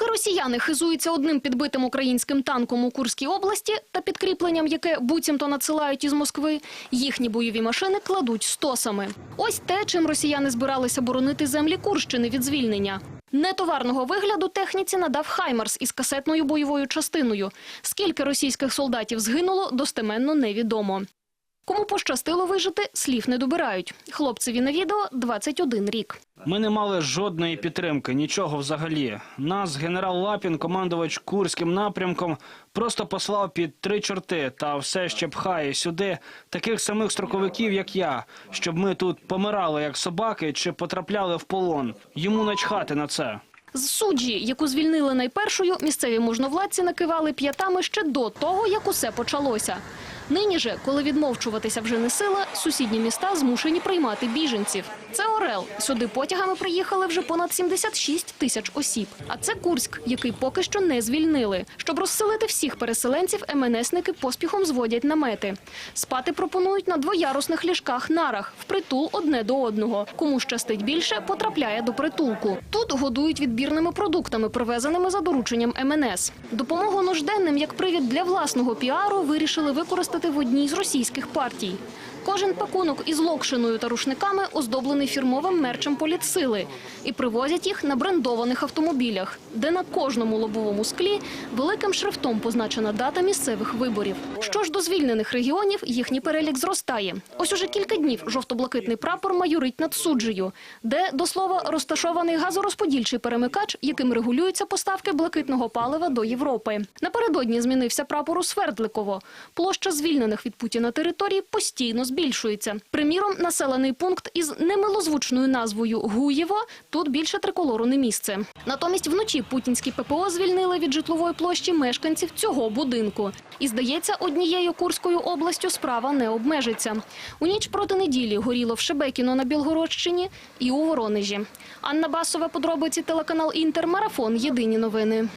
Поки росіяни хизуються одним підбитим українським танком у Курській області та підкріпленням, яке буцімто надсилають із Москви, їхні бойові машини кладуть стосами. Ось те, чим росіяни збиралися боронити землі Курщини від звільнення. Нетоварного вигляду техніці надав Хаймарс із касетною бойовою частиною. Скільки російських солдатів згинуло, достеменно невідомо. Кому пощастило вижити, слів не добирають. Хлопцеві на відео 21 рік. Ми не мали жодної підтримки, нічого взагалі. Нас генерал Лапін, командувач Курським напрямком, просто послав під три чорти та все ще пхає сюди таких самих строковиків, як я, щоб ми тут помирали як собаки чи потрапляли в полон. Йому начхати на це. З суджі, яку звільнили найпершою, місцеві можновладці накивали п'ятами ще до того, як усе почалося. Нині же, коли відмовчуватися вже не сила, сусідні міста змушені приймати біженців. Це Орел. Сюди потягами приїхали вже понад 76 тисяч осіб. А це Курськ, який поки що не звільнили. Щоб розселити всіх переселенців, МНСники поспіхом зводять намети. Спати пропонують на двоярусних ліжках-нарах, впритул одне до одного. Кому щастить більше, потрапляє до притулку. Тут годують відбірними продуктами, привезеними за дорученням МНС. Допомогу нужденним як привід для власного піару вирішили використати в одній з російських партій. Кожен пакунок із локшиною та рушниками оздоблений фірмовим мерчем політсили і привозять їх на брендованих автомобілях, де на кожному лобовому склі великим шрифтом позначена дата місцевих виборів. Що ж до звільнених регіонів, їхній перелік зростає. Ось уже кілька днів жовто-блакитний прапор майорить над суджею, де, до слова, розташований газорозподільчий перемикач, яким регулюються поставки блакитного палива до Європи. Напередодні змінився прапор у Свердликово. Площа звільнених від Путіна територій постійно збільшується. Приміром, населений пункт із немилозвучною назвою Гуєво тут більше триколору не місце. Натомість вночі путінські ППО звільнили від житлової площі мешканців цього будинку. І здається, однією Курською областю справа не обмежиться. У ніч проти неділі горіло в Шебекіно на Білгородщині і у Воронежі. Анна Басова, подробиці телеканал Інтер, марафон. Єдині новини.